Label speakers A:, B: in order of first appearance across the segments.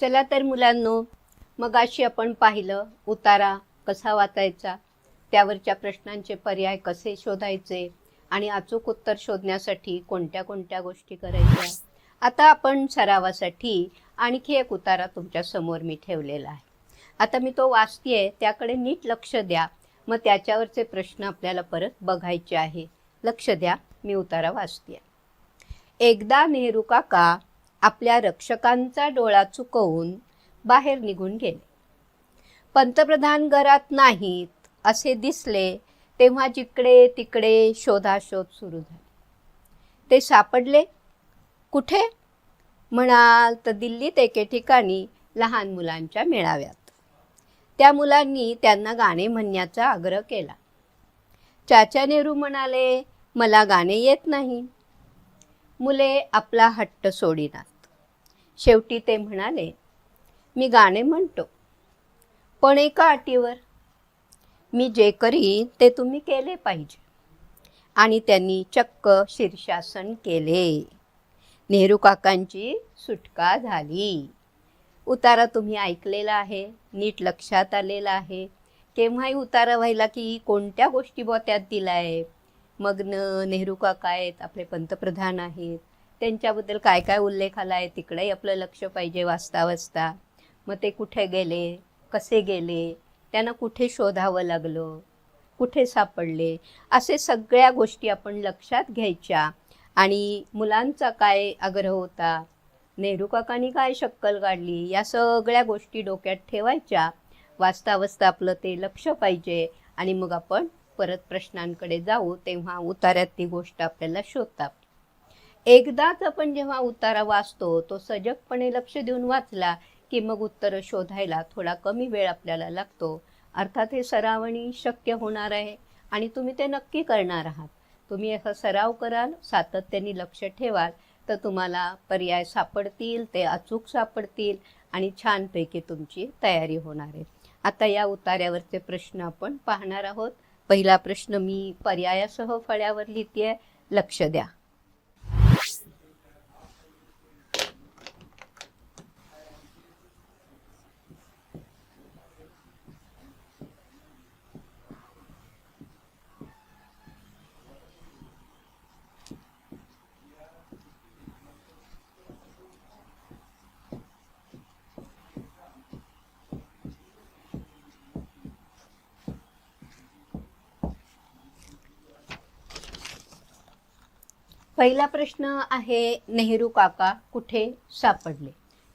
A: चला तर मुलांनो मग अशी आपण पाहिलं उतारा कसा वाचायचा त्यावरच्या प्रश्नांचे पर्याय कसे शोधायचे आणि अचूक उत्तर शोधण्यासाठी कोणत्या कोणत्या गोष्टी करायच्या आता आपण सरावासाठी आणखी एक उतारा तुमच्यासमोर मी ठेवलेला आहे. आता मी तो वाचतेय त्याकडे नीट लक्ष द्या. मग त्याच्यावरचे प्रश्न आपल्याला परत बघायचे आहे. लक्ष द्या मी उतारा वाचते एकदा नेहरू काका आपल्या रक्षकांचा डोळा चुकवून बाहेर निघून गेले. पंतप्रधान घरात नाहीत असे दिसले तेव्हा जिकडे तिकडे शोधाशोध सुरू झाली. ते सापडले? कुठे? म्हणाल तर दिल्लीत एके ठिकाणी लहान मुलांच्या मेळाव्यात. त्या मुलांनी त्यांना गाणे म्हणण्याचा आग्रह केला. चाचा नेहरू म्हणाले मला गाणे येत नाही. मुले आपला हट्ट सोडिनात. शेवटी ते म्हणाले मी गाणे म्हणतो पण एका अटीवर. मी जे करीन ते तुम्ही केले पाहिजे. आणि त्यांनी चक्क शीर्षासन केले. नेहरू काकांची सुटका झाली. उतारा तुम्ही ऐकलेला आहे नीट लक्षात आलेला आहे. केव्हाही उतारा व्हायला की कोणत्या गोष्टी बुवा त्यात दिला आहे मग न नेहरू काका आहेत आपले पंतप्रधान आहेत. त्यांच्याबद्दल काय काय उल्लेख आला आहे? तिकडेही आपलं लक्ष पाहिजे वाचता वाचता मग ते कुठे गेले? कसे गेले? त्यांना कुठे शोधावं लागलं? कुठे सापडले? असे सगळ्या गोष्टी आपण लक्षात घ्यायच्या. आणि मुलांचा काय आग्रह होता? नेहरू काकांनी काय शक्कल काढली या सगळ्या गोष्टी डोक्यात ठेवायच्या. वाचता वाचता आपलं ते लक्ष पाहिजे. आणि मग आपण परत प्रश्नांकडे जाऊ तेव्हा उतार्यात ती गोष्ट आपल्याला शोधता. एकदाच आपण जेव्हा उतारा वाचतो तो सजगपणे लक्ष देऊन वाचला की मग उत्तरं शोधायला थोडा कमी वेळ आपल्याला लागतो. अर्थात हे सरावणी शक्य होणार आहे आणि तुम्ही ते नक्की करणार आहात. तुम्ही असा सराव कराल सातत्याने लक्ष ठेवाल तर तुम्हाला पर्याय सापडतील ते अचूक सापडतील आणि छानपैकी तुमची तयारी होणार आहे. आता या उतार्यावरचे प्रश्न आपण पाहणार आहोत. पहिला प्रश्न मी पर्यायासह फळ्यावर लिहिते लक्ष द्या. पहिला प्रश्न आहे नेहरू काका कुठे सापडले?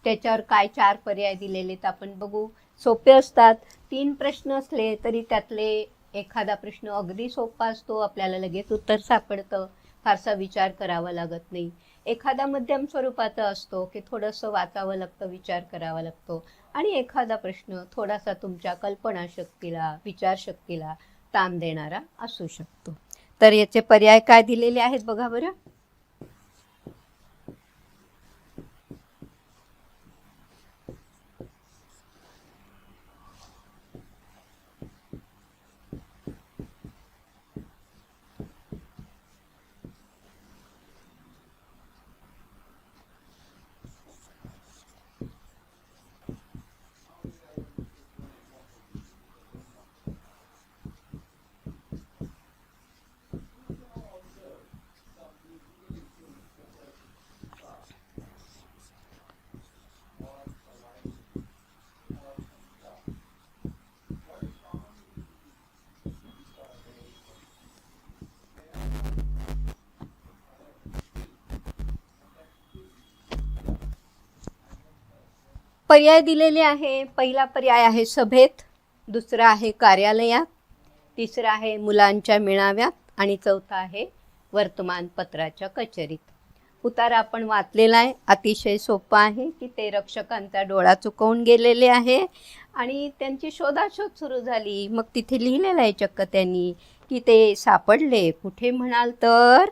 A: त्याच्यावर काय चार पर्याय दिलेले तर आपण बघू. सोपे असतात. तीन प्रश्न असले तरी त्यातले एखादा प्रश्न अगदी सोपा असतो. आपल्याला लगेच उत्तर सापडतं. फारसा विचार करावा लागत नाही. एखादा मध्यम स्वरूपाचा असतो की थोडंसं वाचावं लागतं विचार करावा लागतो. आणि एखादा प्रश्न थोडासा तुमच्या कल्पनाशक्तीला विचारशक्तीला ताण देणारा असू शकतो. तर याचे पर्याय काय दिलेले आहेत बघा बरं. पर्याय दिलेले आहे. पहिला पर्याय आहे सभेत. दुसरा आहे कार्यालयात. तिसरा आहे मुलांच्या मेळाव्यात. आणि चौथा आहे वर्तमानपत्राच्या कचेरीत. उतारा आपण वाचलेला आहे. अतिशय सोपा आहे की ते रक्षकांचा डोळा चुकवून गेलेले आहे. आणि त्यांची शोधाशोध सुरू झाली. मग तिथे लिहिलेलं आहे चक्क त्यांनी की ते सापडले. कुठे म्हणाल तर?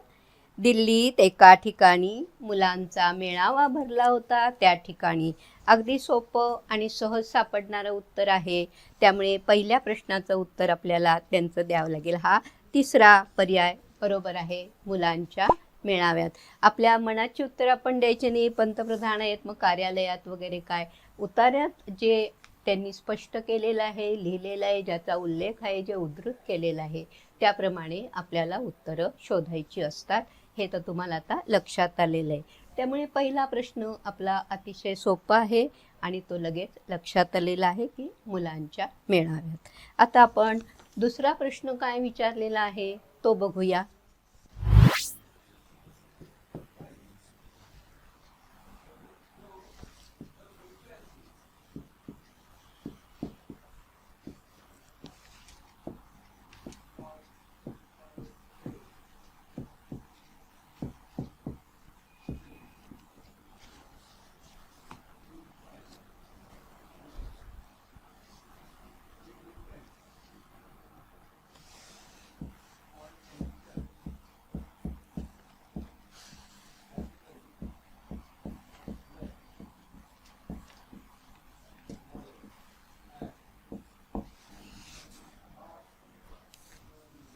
A: दिल्लीत एका ठिकाणी मुलांचा मेळावा भरला होता. त्या ठिकाणी अगदी सोपं आणि सहज सापडणारं उत्तर आहे. त्यामुळे पहिल्या प्रश्नाचं उत्तर आपल्याला त्यांचं द्यावं लागेल. हा तिसरा पर्याय बरोबर आहे मुलांच्या मेळाव्यात. आपल्या मनाची उत्तरं आपण द्यायची नाही. पंतप्रधान आहेत मग कार्यालयात वगैरे काय? उतार्यात जे त्यांनी स्पष्ट केलेलं आहे लिहिलेलं आहे ज्याचा उल्लेख आहे जे उद्धृत केलेलं आहे त्याप्रमाणे आपल्याला उत्तरं शोधायची असतात. हे तर तुम्हाला आता लक्षात आलेलं आहे. त्यामुळे पहिला प्रश्न आपला अतिशय सोपा आहे आणि तो लगेच लक्षात आलेला आहे की मुलांच्या मेळाव्यात. आता आपण दुसरा प्रश्न काय विचारलेला आहे तो बघूया.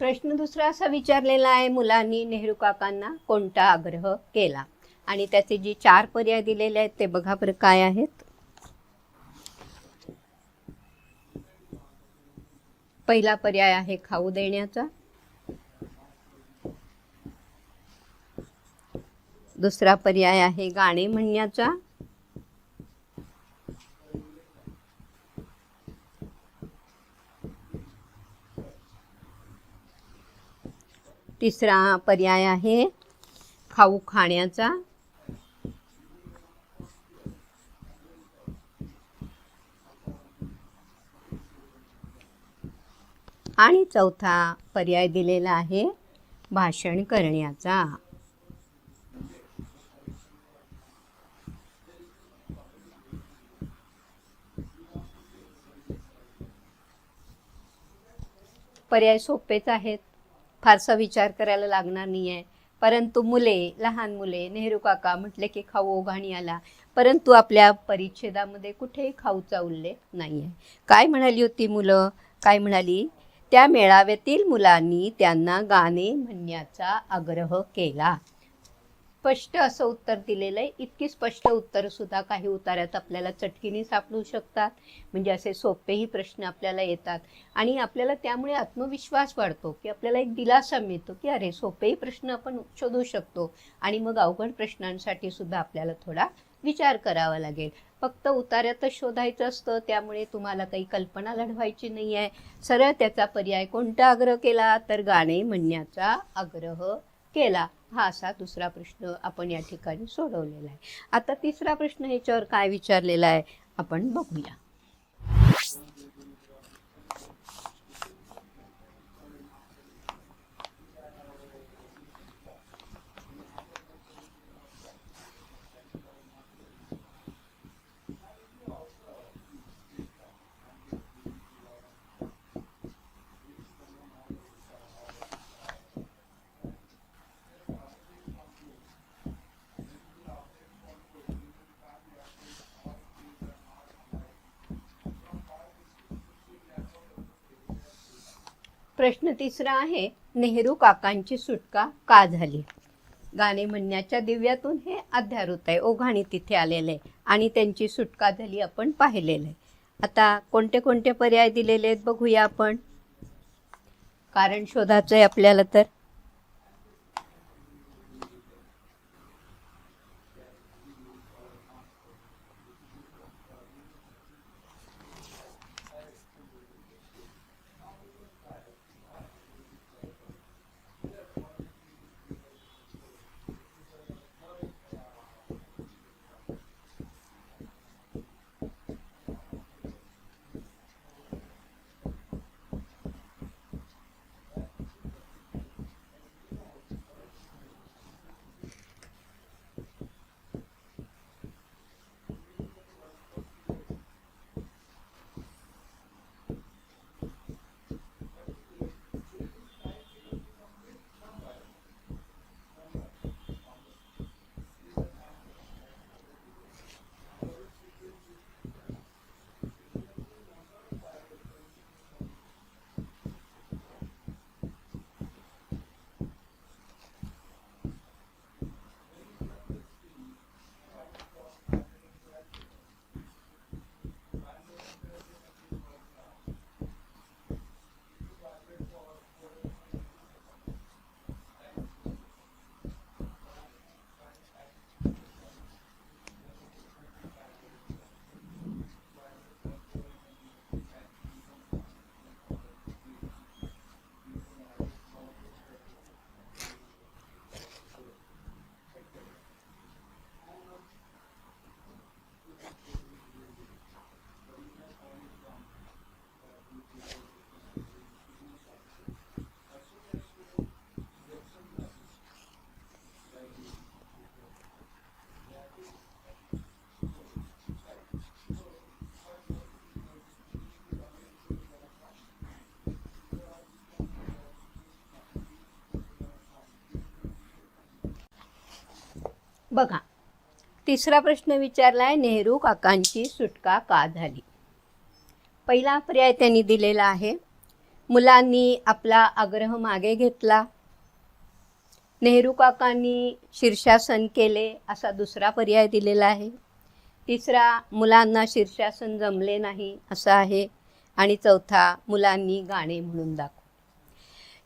A: प्रश्न दुसरा असा विचारलेला आहे मुलांनी नेहरू काकांना कोणता आग्रह केला? आणि त्याचे जे चार पर्याय दिलेले आहेत ते बघा बरं काय आहेत. पहिला पर्याय आहे खाऊ देण्याचा. दुसरा पर्याय आहे गाणे म्हणण्याचा. तिसरा पर्याय आहे खाऊ खाण्याचा. आणि चौथा पर्याय दिलेला आहे भाषण करण्याचा. पर्याय सोपेच आहेत. फारसा विचार करायला लागणार नाही आहे परंतु मुले लहान मुले नेहरू काका म्हटले की खाऊ ओघाणी आला. परंतु आपल्या परिच्छेदामध्ये कुठेही खाऊचा उल्लेख नाही आहे काय म्हणाली होती मुलं? काय म्हणाली? त्या मेळाव्यातील मुलांनी त्यांना गाणे म्हणण्याचा आग्रह केला. स्पष्ट असं उत्तर दिलेलं आहे. इतकी स्पष्ट उत्तर सुद्धा काही उतार्यात आपल्याला चटकीने सापडू शकतात. म्हणजे असे सोपेही प्रश्न आपल्याला येतात. आणि आपल्याला त्यामुळे आत्मविश्वास वाढतो की आपल्याला एक दिलासा मिळतो की अरे सोपेही प्रश्न आपण शोधू शकतो. आणि मग अवघड प्रश्नांसाठी सुद्धा आपल्याला थोडा विचार करावा लागेल. फक्त उतार्यातच शोधायचं असतं त्यामुळे तुम्हाला काही कल्पना लढवायची नाही आहे. सरळ त्याचा पर्याय कोणता आग्रह केला तर गाणे म्हणण्याचा आग्रह केला. हा असा दुसरा प्रश्न आपण या ठिकाणी सोडवलेला आहे. आता तिसरा प्रश्न ह्याच्यावर काय विचारलेला आहे आपण बघूया. प्रश्न तिसरा आहे नेहरू काकांची सुटका का झाली? गाणे म्हणण्याच्या दिव्यातून हे अध्यारूत आहे. ओघाणी तिथे आलेलं आहे आणि त्यांची सुटका झाली आपण पाहिलेलं आहे. आता कोणते कोणते पर्याय दिलेले आहेत बघूया आपण. कारण शोधाचं आहे आपल्याला तर. बघा. तिसरा प्रश्न विचारलाय नेहरू काकांची सुटका का झाली? पहिला पर्याय त्यांनी दिलेला आहे मुलांनी आपला आग्रह मागे घेतला. नेहरू काकांनी शीर्षासन केले असा दुसरा पर्याय दिलेला आहे. तिसरा मुलांना शीर्षासन जमले नाही असा आहे. आणि चौथा मुलांनी गाणे म्हणून दाखव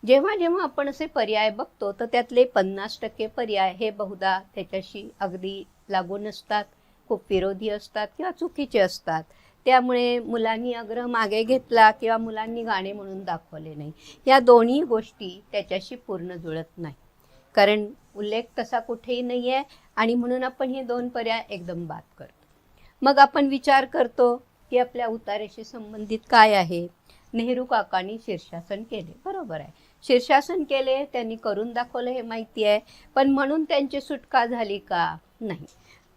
A: जेव्हा जेव्हा आपण असे पर्याय बघतो तर त्यातले पन्नास टक्के पर्याय हे बहुधा त्याच्याशी अगदी लागून असतात खूप विरोधी असतात किंवा चुकीचे असतात. त्यामुळे मुलांनी आग्रह मागे घेतला किंवा मुलांनी गाणे म्हणून दाखवले नाही. या दोन्ही गोष्टी त्याच्याशी पूर्ण जुळत नाही. कारण उल्लेख तसा कुठेही नाही आहे आणि म्हणून आपण हे दोन पर्याय एकदम बाद करतो. मग आपण विचार करतो की आपल्या उतारेशी संबंधित काय आहे? नेहरू काकांनी शीर्षासन केले. बरोबर आहे. शीर्षासन केले त्यांनी करून दाखवलं हे माहिती आहे. पण म्हणून त्यांची सुटका झाली का? नाही.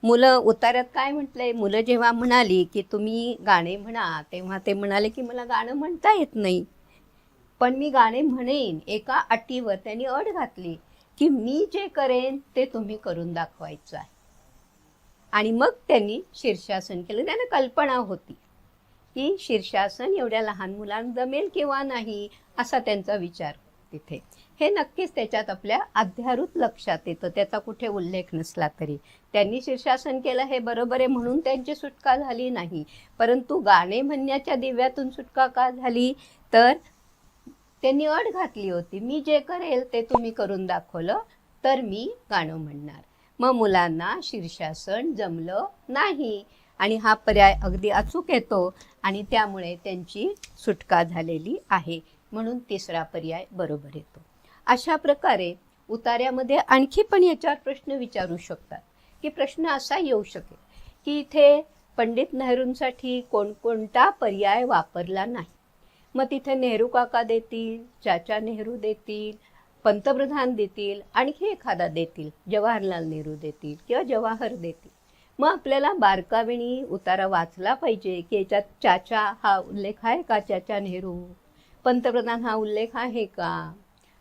A: मुलं उतार्यात काय म्हटलंय? मुलं जेव्हा म्हणाली की तुम्ही गाणे म्हणा तेव्हा ते म्हणाले की मला गाणं म्हणता येत नाही. पण मी गाणे म्हणेन एका अटीवर त्यांनी अट घातली की मी जे करेन ते तुम्ही करून दाखवायचं आहे. आणि मग त्यांनी शीर्षासन केलं. त्यांना कल्पना होती की शीर्षासन एवढ्या लहान मुलांना जमेल किंवा नाही असा त्यांचा विचार. तिथे. हे नक्कीच त्याच्यात आपल्या अध्यारूत लक्षात येतं. त्याचा कुठे उल्लेख नसला तरी. त्यांनी शीर्षासन केलं हे बरोबर आहे म्हणून त्यांची सुटका झाली नाही. परंतु गाणे म्हणण्याच्या दिव्यातून सुटका का झाली? तर त्यांनी अट घातली होती. मी जे करेल ते तुम्ही करून दाखवलं तर मी गाणं म्हणणार. मग मुलांना शीर्षासन जमलं नाही. आणि हा पर्याय अगदी अचूक येतो आणि त्यामुळे त्यांची सुटका झालेली आहे. म्हणून तिसरा पर्याय बरोबर येतो. अशा प्रकारे उतार्यामध्ये आणखी पण याच्यावर प्रश्न विचारू शकतात. की प्रश्न असा येऊ शकेल की इथे पंडित नेहरूंसाठी कोणकोणता पर्याय वापरला नाही. मग तिथे नेहरू काका देतील चाचा नेहरू देतील पंतप्रधान देतील आणखी एखादा देतील जवाहरलाल नेहरू देतील किंवा जवाहर देतील. मग आपल्याला बारकाविणी उतारा वाचला पाहिजे की याच्यात चाचा हा उल्लेख आहे का चाचा नेहरू? पंतप्रधान हा उल्लेख आहे का?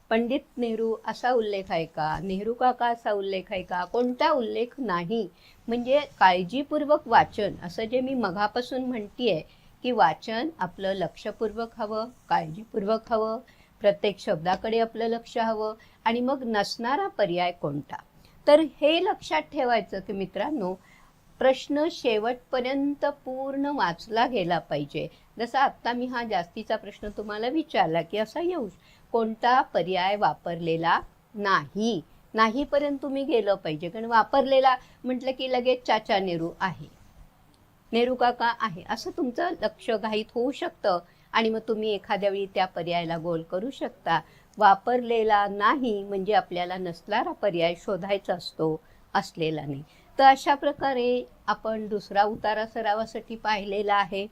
A: पंडित नेहरू असा उल्लेख आहे का? नेहरू काका असा उल्लेख आहे का? कोणता उल्लेख नाही? म्हणजे काळजीपूर्वक वाचन असं जे मी मघापासून म्हणतीये की वाचन आपलं लक्षपूर्वक हवं काळजीपूर्वक हवं प्रत्येक शब्दाकडे आपलं लक्ष हवं आणि मग नसणारा पर्याय कोणता? तर हे लक्षात ठेवायचं की मित्रांनो प्रश्न शेवटपर्यंत पूर्ण वाचला गेला पाहिजे. जसा आत्ता मी हा जास्तीचा प्रश्न तुम्हाला विचारला की असा येऊ कोणता पर्याय वापरलेला नाही? नाहीपर्यंत तुम्ही गेलं पाहिजे. कारण वापरलेला म्हटलं की लगेच चाचा नेहरू आहे. नेहरू काका आहे. असं तुमचं लक्ष घाईत होऊ शकतं आणि मग तुम्ही एखाद्या वेळी त्या पर्यायाला गोल करू शकता. वापरलेला नाही म्हणजे आपल्याला नसणारा पर्याय शोधायचा असतो असलेला नाही. तर अशा प्रकारे आपण दुसरा उतारा सरावासाठी पाहिलेला आहे.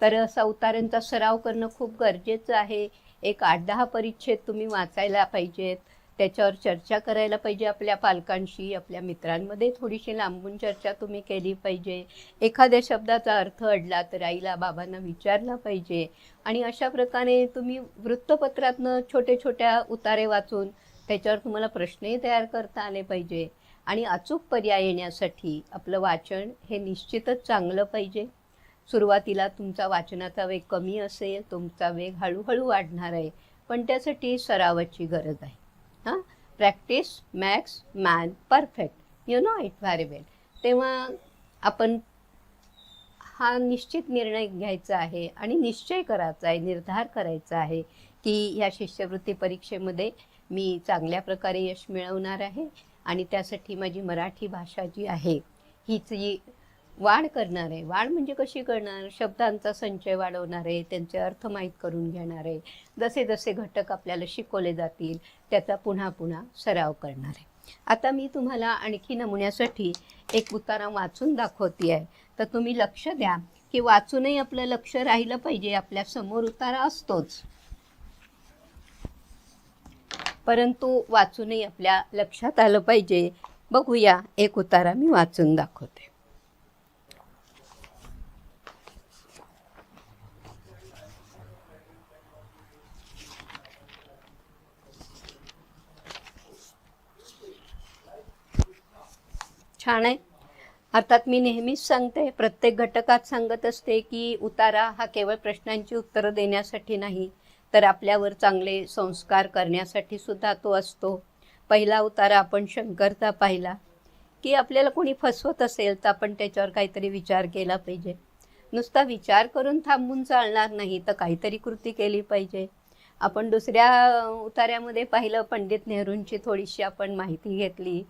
A: तर असा उतारांचा सराव करणं खूप गरजेचं आहे. एक आठ दहा परिच्छेद तुम्ही वाचायला पाहिजेत. त्याच्यावर चर्चा करायला पाहिजे आपल्या पालकांशी आपल्या मित्रांमध्ये थोडीशी लांबून चर्चा तुम्ही केली पाहिजे. एखाद्या शब्दाचा अर्थ अडला तर आईला बाबांना विचारला पाहिजे. आणि अशा प्रकारे तुम्ही वृत्तपत्रातनं छोटे छोट्या उतारे वाचून त्याच्यावर तुम्हाला प्रश्नही तयार करता आले पाहिजे. आणि अचूक पर्याय येण्यासाठी आपलं वाचन हे निश्चितच चांगलं पाहिजे. सुरुवातीला तुमचा वाचनाचा वेग कमी असेल तुमचा वेग हळूहळू वाढणार आहे पण त्यासाठी सरावाची गरज आहे. हां? Practice makes man perfect you know it very well तेव्हा आपण हा निश्चित निर्णय घ्यायचा आहे आणि निश्चय करायचा आहे निर्धार करायचा आहे की ह्या शिष्यवृत्ती परीक्षेमध्ये मी चांगल्या प्रकारे यश मिळवणार आहे. आणि त्यासाठी माझी मराठी भाषा जी आहे हीच जी वाढ करणार आहे वाढ म्हणजे कशी करणार? शब्दांचा संचय वाढवणार आहे त्यांचे अर्थ माहीत करून घेणार आहे जसे जसे घटक आपल्याला शिकवले जातील त्याचा पुन्हा पुन्हा सराव करणार. आहे आता मी तुम्हाला आणखी नमुन्यासाठी एक उतारा वाचून दाखवते आहे तर तुम्ही लक्ष द्या की वाचूनही आपलं लक्ष राहिलं पाहिजे आपल्यासमोर उतारा असतोच. परंतु वाचूनही आपल्या लक्षात आलं पाहिजे. बघूया एक उतारा मी वाचून दाखवते. छान आहे. अर्थात मी नेहमीच सांगते प्रत्येक घटकात सांगत असते की उतारा हा केवळ प्रश्नांची उत्तरं देण्यासाठी नाही. तर आपल्यावर चांगले संस्कार करण्यासाठी सुद्धा तो असतो. पहिला उतारा आपण शंकरचा पाहिला. की आपल्याला कोणी फसवत असेल तर आपण त्याच्यावर काहीतरी विचार केला पाहिजे. नुसता विचार करून थांबून चालणार नाही तर काहीतरी कृती केली पाहिजे. आपण दुसऱ्या उतार्यामध्ये पाहिलं पंडित नेहरूंची थोडीशी आपण माहिती घेतली.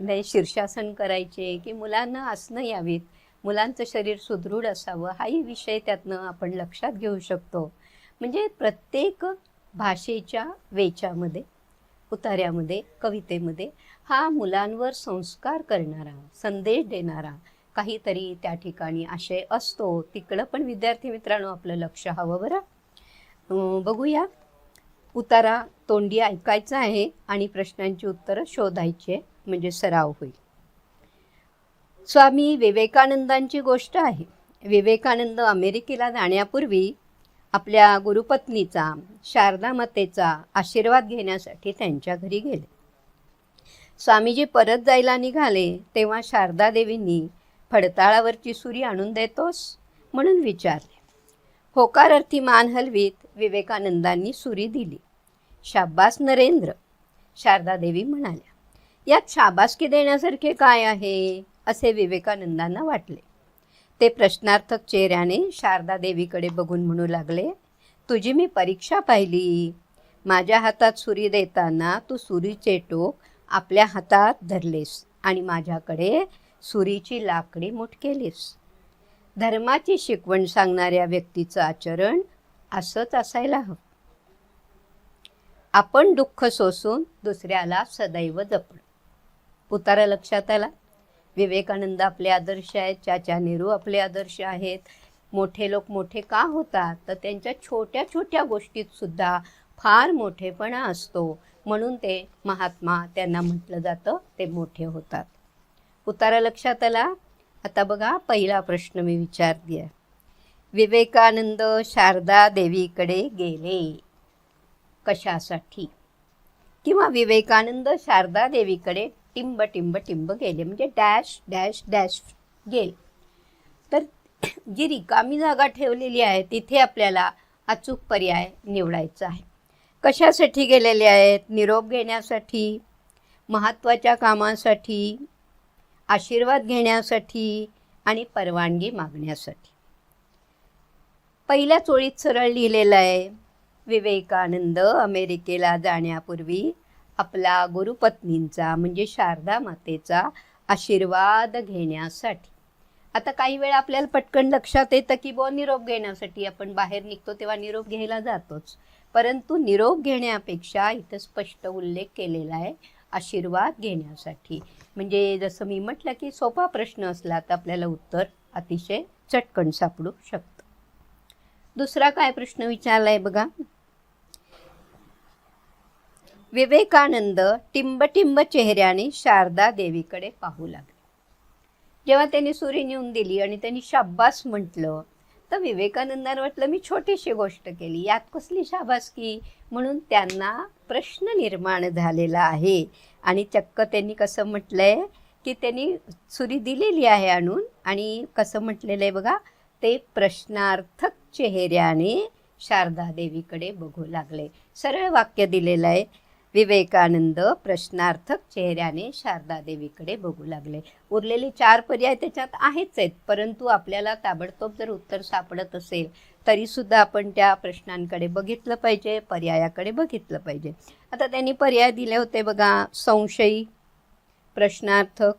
A: म्हणजे शीर्षासन करायचे की मुलांना आसनं यावीत. मुलांचं शरीर सुदृढ असावं हाही विषय त्यातनं आपण लक्षात घेऊ शकतो. म्हणजे प्रत्येक भाषेच्या वेचामध्ये उतार्यामध्ये कवितेमध्ये हा मुलांवर संस्कार करणारा संदेश देणारा काहीतरी त्या ठिकाणी आशय असतो. तिकडं पण विद्यार्थी मित्रांनो आपलं लक्ष हवं बरं. बघूया. उतारा तोंडी ऐकायचा आहे आणि प्रश्नांची उत्तरं शोधायची म्हणजे सराव होईल. स्वामी विवेकानंदांची गोष्ट आहे. विवेकानंद अमेरिकेला जाण्यापूर्वी आपल्या गुरुपत्नीचा शारदा मातेचा आशीर्वाद घेण्यासाठी त्यांच्या घरी गेले. स्वामीजी परत जायला निघाले तेव्हा शारदा देवींनी फडताळावरची सुरी आणून देतोस म्हणून विचारले. होकार अर्थी मान हलवीत विवेकानंदांनी सुरी दिली. शाब्बास नरेंद्र शारदा देवी म्हणाल्या. यात शाबासकी देण्यासारखे काय आहे? असे विवेकानंदांना वाटले. ते प्रश्नार्थक चेहऱ्याने शारदा देवीकडे बघून म्हणू लागले तुझी मी परीक्षा पाहिली. माझ्या हातात सुरी देताना तू सुरीचे टोक आपल्या हातात धरलेस आणि माझ्याकडे सुरीची लाकडी मुठ केलीस. धर्माची शिकवण सांगणाऱ्या व्यक्तीचं आचरण असंच असायला हवं. आपण दुःख सोसून दुसऱ्याला सदैव जपण उतारा लक्षात आला? विवेकानंद आपले आदर्श आहेत चाचा नेहरू आपले आदर्श आहेत. मोठे लोक मोठे का होतात? तर त्यांच्या छोट्या छोट्या गोष्टीत सुद्धा फार मोठेपणा असतो. म्हणून ते महात्मा त्यांना म्हटलं जातं ते मोठे होतात. उतारा लक्षात आला? आता बघा पहिला प्रश्न मी विचारते विवेकानंद शारदा देवीकडे गेले. कशासाठी? किंवा विवेकानंद शारदा देवीकडे टिंब टिंब टिंब गेले. म्हणजे डॅश डॅश डॅश गेले. तर जी रिकामी जागा ठेवलेली आहे तिथे आपल्याला अचूक पर्याय निवडायचा आहे. कशासाठी गेलेले आहेत? निरोप घेण्यासाठी महत्त्वाच्या कामासाठी आशीर्वाद घेण्यासाठी आणि परवानगी मागण्यासाठी. पहिल्या चोळीत सरळ लिहिलेलं आहे विवेकानंद अमेरिकेला जाण्यापूर्वी आपला गुरुपत्नींचा म्हणजे शारदा मातेचा आशीर्वाद घेण्यासाठी. आता काही वेळा आपल्याला पटकन लक्षात येतं की बुवा निरोप घेण्यासाठी आपण बाहेर निघतो तेव्हा निरोप घ्यायला जातोच. परंतु निरोप घेण्यापेक्षा इथं स्पष्ट उल्लेख केलेला आहे आशीर्वाद घेण्यासाठी. म्हणजे जसं मी म्हटलं की सोपा प्रश्न असला तर आपल्याला उत्तर अतिशय चटकन सापडू शकतं. दुसरा काय प्रश्न विचारला आहे बघा? विवेकानंद टिंबटिंब चेहऱ्याने शारदा देवीकडे पाहू लागले. जेव्हा त्यांनी सुरी नेऊन दिली आणि त्यांनी शाब्बास म्हटलं तर विवेकानंदांना वाटलं मी छोटीशी गोष्ट केली. यात कसली शाबासकी म्हणून त्यांना प्रश्न निर्माण झालेला आहे. आणि चक्क त्यांनी कसं म्हटलंय की त्यांनी सुरी दिलेली आहे आणून आणि कसं म्हटलेलं आहे बघा ते प्रश्नार्थक चेहऱ्याने शारदा देवीकडे बघू लागले. सरळ वाक्य दिलेलं आहे विवेकानंद प्रश्नार्थक चेहऱ्याने शारदादेवीकडे बघू लागले. उरलेले चार पर्याय त्याच्यात आहेच आहेत परंतु आपल्याला ताबडतोब जर उत्तर सापडत असेल तरीसुद्धा आपण त्या प्रश्नांकडे बघितलं पाहिजे पर्यायाकडे बघितलं पाहिजे. आता त्यांनी पर्याय दिले होते बघा संशयी प्रश्नार्थक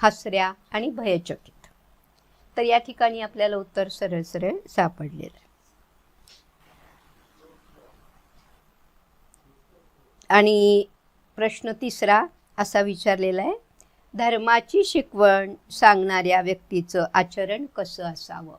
A: हसऱ्या आणि भयचकित. तर या ठिकाणी आपल्याला उत्तर सरळ सरळ सापडलेलं आणि प्रश्न तिसरा असा विचारलेला आहे धर्माची शिकवण सांगणाऱ्या व्यक्तीचं आचरण कसं असावं?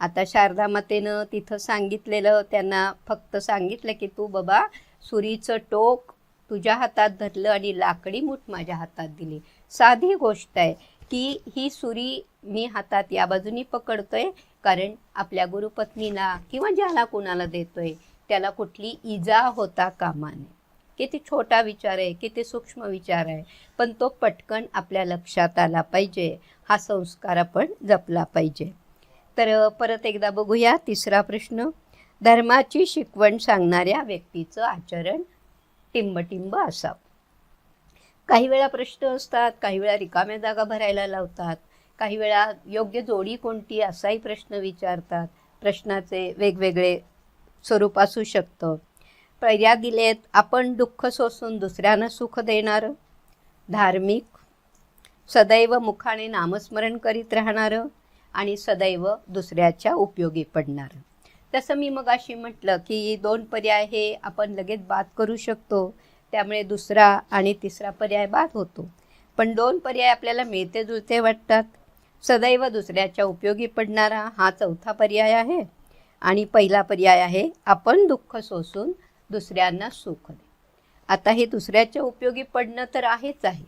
A: आता शारदा मातेनं तिथं सांगितलेलं त्यांना फक्त सांगितलं की तू बाबा सुरीचं टोक तुझ्या हातात धरलं आणि लाकडी मूठ माझ्या हातात दिली. साधी गोष्ट आहे की ही सुरी मी हातात या बाजूनी पकडतोय कारण आपल्या गुरुपत्नीला किंवा ज्याला कुणाला देतोय त्याला कुठली इजा होता कामा नये. किती छोटा विचार आहे किती सूक्ष्म विचार आहे पण तो पटकन आपल्या लक्षात आला पाहिजे. हा संस्कार आपण जपला पाहिजे. तर परत एकदा बघूया तिसरा प्रश्न. धर्माची शिकवण सांगणाऱ्या व्यक्तीचं आचरण टिंबटिंब असावं. काही वेळा प्रश्न असतात काही वेळा रिकाम्या जागा भरायला लावतात काही वेळा योग्य जोडी कोणती असाही प्रश्न विचारतात. प्रश्नाचे वेगवेगळे स्वरूप असू शकतं. पर्याय दिलेत. आपण दुःख सोसून दुसऱ्यांना सुख देणारं धार्मिक सदैव मुखाने नामस्मरण करीत राहणारं आणि सदैव दुसऱ्याच्या उपयोगी पडणारं. तसं मी मग अशी म्हटलं की दोन पर्याय हे आपण लगेच बाद करू शकतो. त्यामुळे दुसरा आणि तिसरा पर्याय बाद होतो. पण दोन पर्याय आपल्याला मिळते जुळते वाटतात. सदैव दुसऱ्याच्या उपयोगी पडणारा हा चौथा पर्याय आहे. आणि पहिला पर्याय आहे आपण दुःख सोसून दुसऱ्यांना सुख दे. आता हे दुसऱ्याच्या उपयोगी पडणं तर आहेच आहे.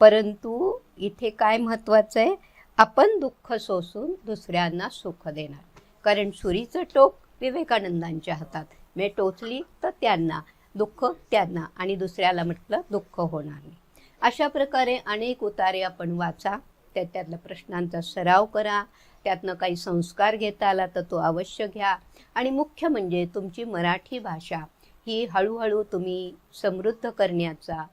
A: परंतु इथे काय महत्त्वाचं आहे? आपण दुःख सोसून दुसऱ्यांना सुख देणार. कारण सुरीचं टोक विवेकानंदांच्या हातात. मी टोचली तर त्यांना दुःख त्यांना आणि दुसऱ्याला म्हटलं दुःख होणार नाही. अशा प्रकारे अनेक उतारे आपण वाचा. त्या त्यातल्या प्रश्नांचा सराव करा. त्यातनं काही संस्कार घेता आला तर तो अवश्य घ्या. आणि मुख्य म्हणजे तुमची मराठी भाषा ही हळूहळू तुम्ही समृद्ध करण्याचा